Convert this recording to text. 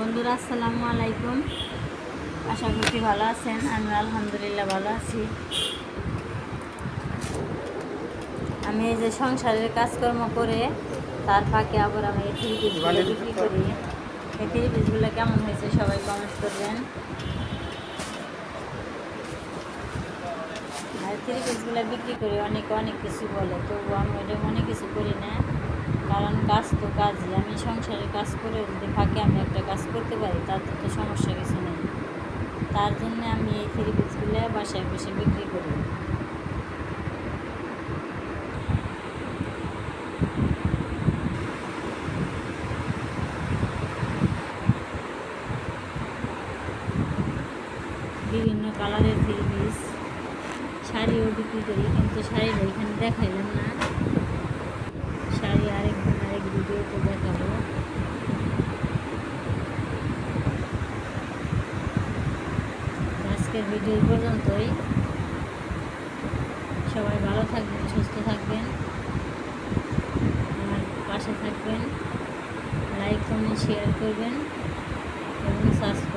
বন্ধুরা আসসালামু আলাইকুম। আশা করছি ভালো আছেন আমি আলহামদুলিল্লাহ ভালো আছি। আমি এই যে সংসারের কাজকর্ম করে তার ফাঁকে আবার আমি এই থ্রি বিক্রি করি। এই থ্রি পিসগুলো কেমন হয়েছে সবাই কমেন্ট করবেন। আর থ্রি পিসগুলো বিক্রি করি অনেকে অনেক কিছু বলে তবু আমি এটা মনে কিছু করি না। তো কাজই। আমি সংসারে কাজ করে যদি ফাঁকে আমি একটা কাজ করতে পারি তাতে তো সমস্যা কিছু নেই। তার জন্য আমি এই থ্রি পিসগুলো বাসায় বসে বিক্রি করি। বিভিন্ন কালারের থ্রি পিস শাড়িও বিক্রি করি, কিন্তু শাড়িটা এখানে দেখাইলাম না। শাড়ি আরেক তো দেখাবো আজকের ভিডিও পর্যন্তই। সবাই ভালো থাকবেন, সুস্থ থাকবেন। আমার পাশে থাকবেন। লাইক কমেন্ট শেয়ার করবেন। এবং সাবস্ক্রাইব